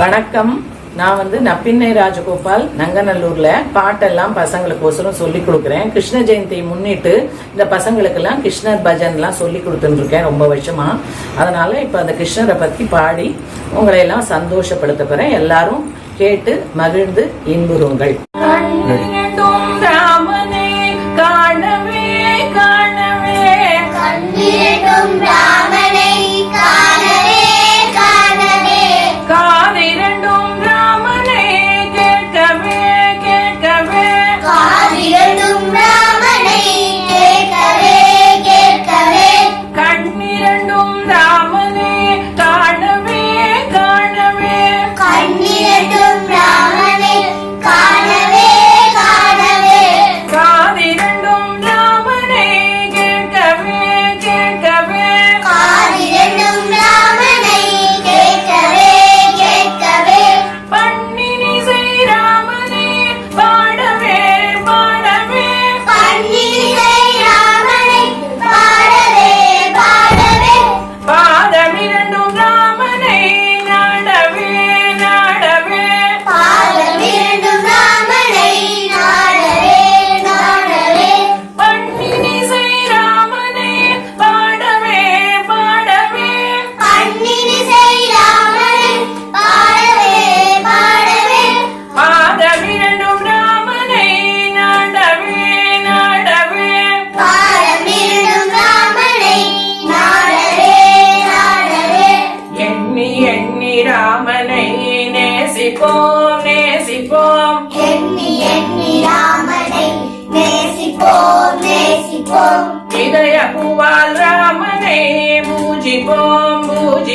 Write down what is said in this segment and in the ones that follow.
வணக்கம். நான் வந்து நப்பின்னை ராஜகோபால் நங்கநல்லூர்ல பாட்டெல்லாம் பசங்களுக்கு ஒசரம் சொல்லி கொடுக்குறேன். கிருஷ்ண ஜெயந்தியை முன்னிட்டு இந்த பசங்களுக்கெல்லாம் கிருஷ்ணர் பஜன்லாம் சொல்லி கொடுத்துட்டு இருக்கேன் ரொம்ப வருஷமா. அதனால இப்போ அந்த கிருஷ்ணரை பத்தி பாடி உங்களை எல்லாம் சந்தோஷப்படுத்த போறேன் எல்லாரும் கேட்டு மகிழ்ந்து இன்புறுங்கள். காணவே காணவே.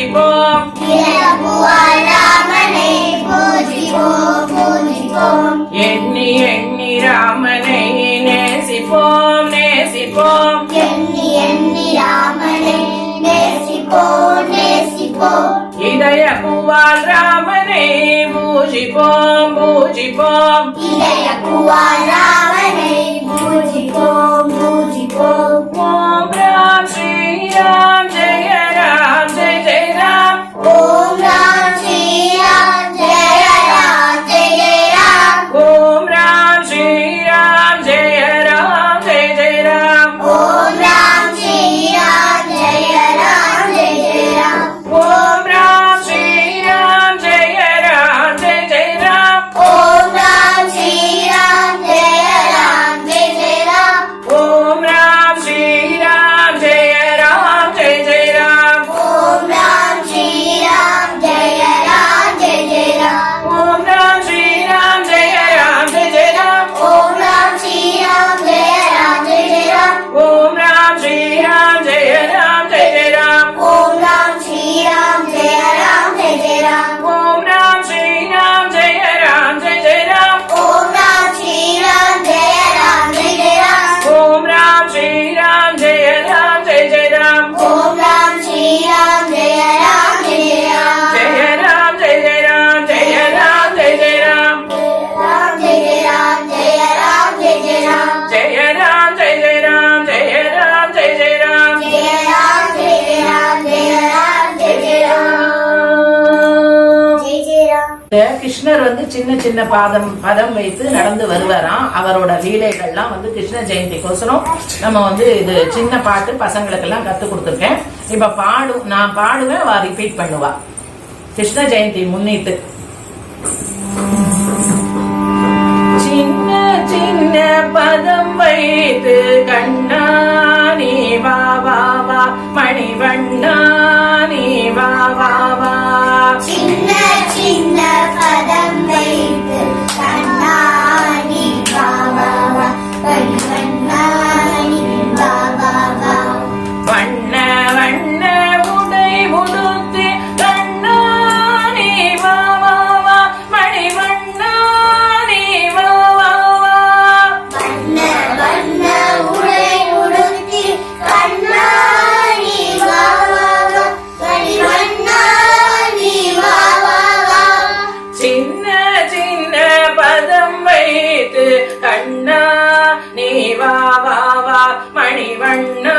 பூஜிப்போம். எண்ணி எண்ணி ராமனை நேசிப்போம் நேசிப்போம். எண்ணி எண்ணி ராமனை நேசிப்போம் நேசிப்போம் இதய பூவால் ராமனை பூஜிப்போம் பூஜிப்போம். இதய பூவால் ராமனை கிருஷ்ணர் வந்து சின்ன சின்ன பாதம் பதம் வைத்து நடந்து வருவாராம். அவரோட லீலைகள்லாம் வந்து கிருஷ்ண ஜெயந்திக்கோசரம் நம்ம வந்து இது சின்ன பாட்டு பசங்களுக்கு எல்லாம் கற்றுக் கொடுத்துருக்கேன். இப்போ பாடு நான் பாடுவேன் அவ ரிப்பீட் பண்ணுவா. கிருஷ்ண ஜெயந்தி முன்னிட்டு. Arnie, Arnie.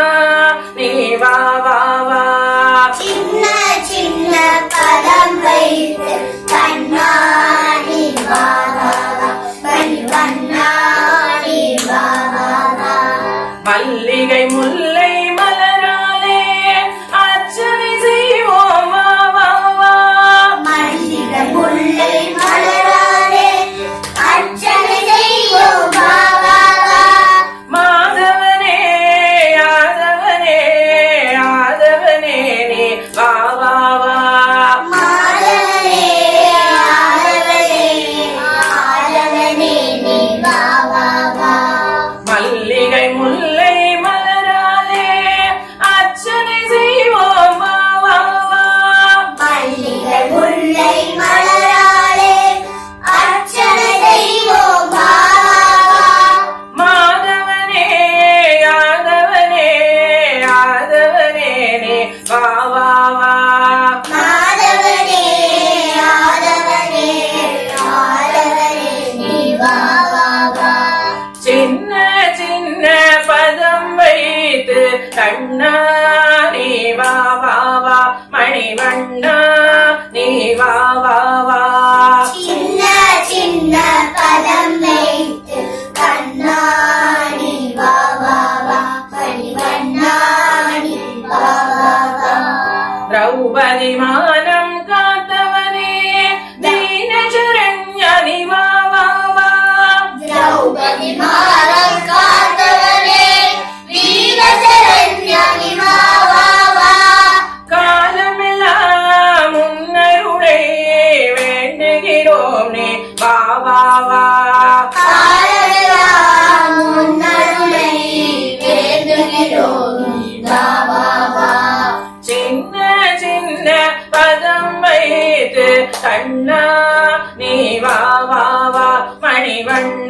கண்ணா நீ வா வா வா. மணிவண்ணா நீ வா வா வா. சின்ன சின்ன பதம் வைத்து கண்ணாடி வா வா வா. மணிவண்ணாடி வா வா வா. திரௌபதி மானம் கண்ணா நீ வா வா வா மணிவண்ண.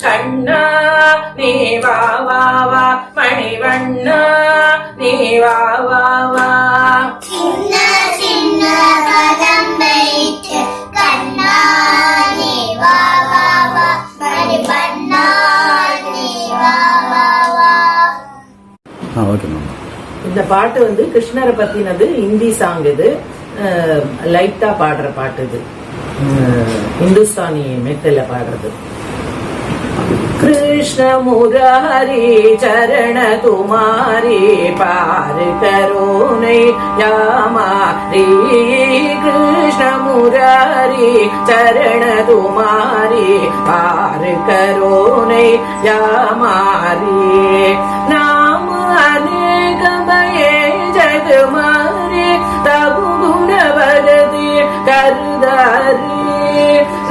கண்ணா நீ வா வா வா மணிவண்ணா நீ வா வா வா. சின்ன சின்ன பதம் வைத்து கண்ணாடி வா வா வா மணிவண்ணாடி வா வா வா. இந்த பாட்டு வந்து கிருஷ்ணரை பத்தினது ஹிந்தி சாங் இது. அஹ், லைட்டா பாடுற பாட்டு இது. இந்துஸ்தானி மெத்தல பாடுறது. कृष्ण मुरारी चरण तुम्हारी पार करो नहीं या मारी कृष्ण मुरारी चरण तुम्हारी पार करो नहीं या मारी नाम अनेक भये जग मारे तब गुण भगति करदारी नाम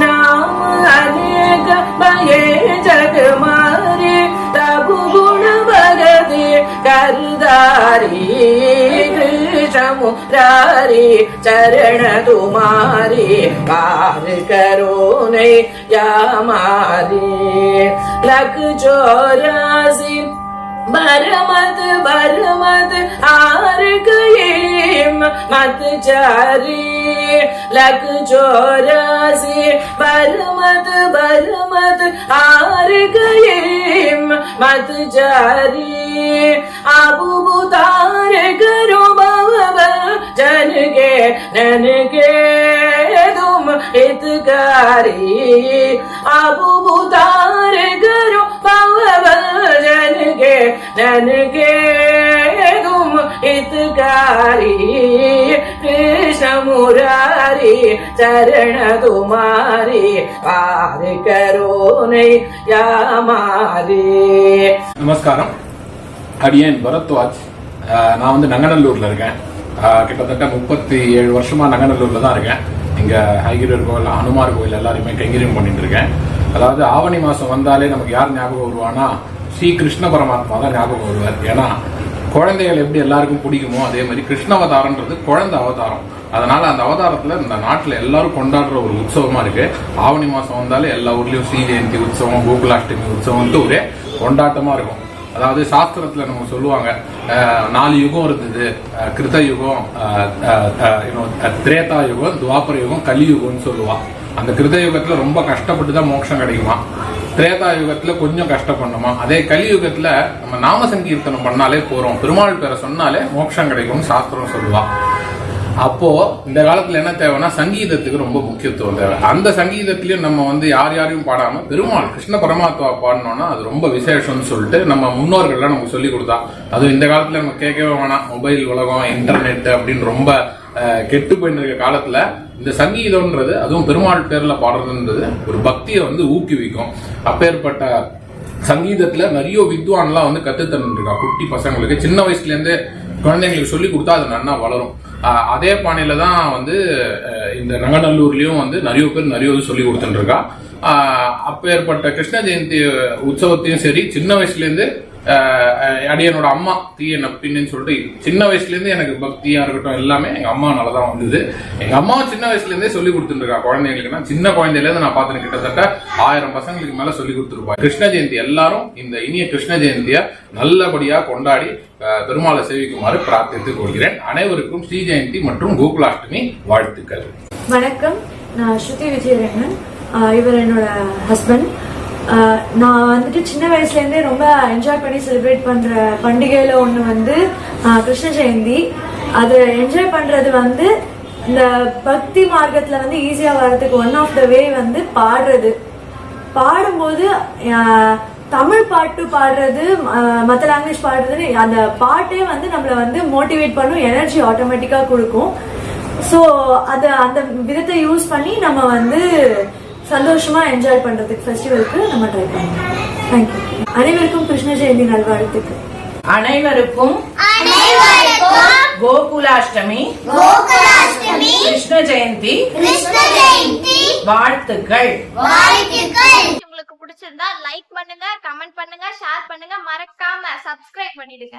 ஜகமாரி ரகுகுண பகதி கருதாரி கிருஷமுராரி சரண துமாரி பாரு கரோனை யாமாரி லக் ஜோராசி भरमत भरमत हार गए, मत जारी। लग जोरा से भरमत भरमत हार गए, मत जारी। आबू बुतार करो बाब जन गे नन गे तुम हितकारी। आबू बुतार करो बाबा ನನಗೇಗುಂ ಹಿತಕಾರಿ ಕೃಷ್ಣ ಮುರಾರಿ ಚರಣ ತುಮಾರಿ நமஸ்காரம். அடியேன் பரத்வாஜ். நான் வந்து நங்கநல்லூர்ல இருக்கேன். கிட்டத்தட்ட முப்பத்தி ஏழு வருஷமா நங்கநல்லூர்ல தான் இருக்கேன். இங்க ஹைகிரியர் கோயில் அனுமார் கோயில் எல்லாருமே கைங்கரியம் பண்ணிட்டு இருக்கேன். அதாவது ஆவணி மாசம் வந்தாலே நமக்கு யார் ஞாபகம் வருவானா ஸ்ரீ கிருஷ்ண பரமாத்மா தான் ஞாபகம் வருவார். ஏன்னா குழந்தைகள் எப்படி எல்லாருக்கும் பிடிக்குமோ அதே மாதிரி கிருஷ்ண அவதாரம்ன்றது குழந்தை அவதாரம். அதனால அந்த அவதாரத்துல இந்த நாட்டுல எல்லாரும் கொண்டாடுற ஒரு உற்சவமா இருக்கு. ஆவணி மாசம் வந்தாலே எல்லா ஊர்லயும் ஸ்ரீ ஜெயந்தி உற்சவம் கோகுலாஷ்டமி உற்சவம்ட்டு ஒரே கொண்டாட்டமா இருக்கும். அதாவது சாஸ்திரத்துல நம்ம சொல்லுவாங்க நாலு யுகம் இருந்தது. அஹ், கிருத யுகம் அஹ், திரேதா யுகம் துவாபர யுகம் கலியுகம்னு சொல்லுவான் அந்த கிருத யுகத்துல ரொம்ப கஷ்டப்பட்டு தான் மோட்சம் கிடைக்குமா. திரேதா யுகத்துல கொஞ்சம் கஷ்டப்படணுமா? அதே கலியுகத்துல நம்ம நாம சங்கீர்த்தனம் பண்ணாலே போறோம். பெருமாள் பேரை சொன்னாலே மோட்சம் கிடைக்கும்னு சாஸ்திரம் சொல்லுவா. அப்போ இந்த காலத்துல என்ன தேவைன்னா சங்கீதத்துக்கு ரொம்ப முக்கியத்துவம் தேவை. அந்த சங்கீதத்திலயும் நம்ம வந்து யார் யாரையும் பாடாம பெருமாள் கிருஷ்ண பரமாத்மா பாடணும்னா அது ரொம்ப விசேஷம்னு சொல்லிட்டு நம்ம முன்னோர்கள்லாம் நமக்கு சொல்லி கொடுத்தா. அதுவும் இந்த காலத்துல நம்ம கேட்கவே வேணாம். மொபைல் உலகம் இன்டர்நெட் அப்படின்னு ரொம்ப அஹ், கெட்டு போயிட்டு இருக்க காலத்துல இந்த சங்கீதம்ன்றது அதுவும் பெருமாள் பேர்ல பாடுறதுன்றது ஒரு பக்தியை வந்து ஊக்குவிக்கும். அப்பேற்பட்ட சங்கீதத்துல நிறைய வித்வான்லாம் வந்து கத்து தந்துருக்கா குட்டி பசங்களுக்கு. சின்ன வயசுல இருந்து குழந்தைங்களுக்கு சொல்லி கொடுத்தா அது நன்னா வளரும். அதே பாணியில தான் வந்து இந்த நங்கநல்லூர்லயும் வந்து நிறைய பேர் நிறைய இது சொல்லி கொடுத்துட்டு இருக்கா அப்பேற்பட்ட கிருஷ்ண ஜெயந்தி உற்சவத்தையும் சரி சின்ன வயசுல இருந்து அடியனோட அம்மா தீய நப்பின்னு சொல்லிட்டு சின்ன வயசுலேருந்து எனக்கு பக்தியா இருக்கட்டும் எல்லாமே எங்க அம்மானால தான் வந்தது. எங்க அம்மா சின்ன வயசுல இருந்தே சொல்லி கொடுத்துருக்கா குழந்தைங்களுக்குனா சின்ன குழந்தையிலேருந்து நான் பார்த்தேன் கிட்டத்தட்ட ஆயிரம் பசங்களுக்கு மேல சொல்லி கொடுத்துருப்பா. கிருஷ்ண ஜெயந்தி எல்லாரும் இந்த இனிய கிருஷ்ண ஜெயந்தியை நல்லபடியா கொண்டாடி பெருமாளை சேவிக்குமாறு பிரார்த்தித்துக் கொள்கிறேன். அனைவருக்கும் ஸ்ரீ ஜெயந்தி மற்றும் கோகுலாஷ்டமி வாழ்த்துக்கள். வணக்கம். நான் ஸ்ருதி விஜயரங்கன் இவர் என்னோட ஹஸ்பண்ட் நான் வந்துட்டு சின்ன வயசுலேருந்தே ரொம்ப என்ஜாய் பண்ணி செலிப்ரேட் பண்ற பண்டிகையில ஒன்று வந்து கிருஷ்ண ஜெயந்தி. அது என்ஜாய் பண்றது வந்து இந்த பக்தி மார்க்கத்தில் வந்து ஈஸியாக வர்றதுக்கு ஒன் ஆஃப் த வே வந்து பாடுறது. பாடும்போது தமிழ் பாட்டு பாடுறது மற்ற மத்த லாங்குவேஜ் பாடுறதுன்னு அந்த பாட்டே வந்து நம்மளை வந்து மோட்டிவேட் பண்ணும் எனர்ஜி ஆட்டோமேட்டிக்காக கொடுக்கும். ஸோ அது அந்த விதத்தை யூஸ் பண்ணி நம்ம வந்து சந்தோஷமா என்ஜாய் பண்றதுக்கு ஃபெஸ்டிவலுக்கு நம்ம ட்ரை பண்ணலாம். தேங்க்யூ அனைவருக்கும் கிருஷ்ண ஜெயந்தி நல்வாழ்த்துக்கள். அனைவருக்கும் அனைவருக்கும் கோகுலாஷ்டமி கோகுலாஷ்டமி கிருஷ்ண ஜெயந்தி கிருஷ்ண ஜெயந்தி வாழ்த்துக்கள். வாழ்த்துக்கள். உங்களுக்கு பிடிச்சிருந்தா லைக் பண்ணுங்க கமெண்ட் பண்ணுங்க ஷேர் பண்ணுங்க. மறக்காம சப்ஸ்கிரைப் பண்ணிடுங்க.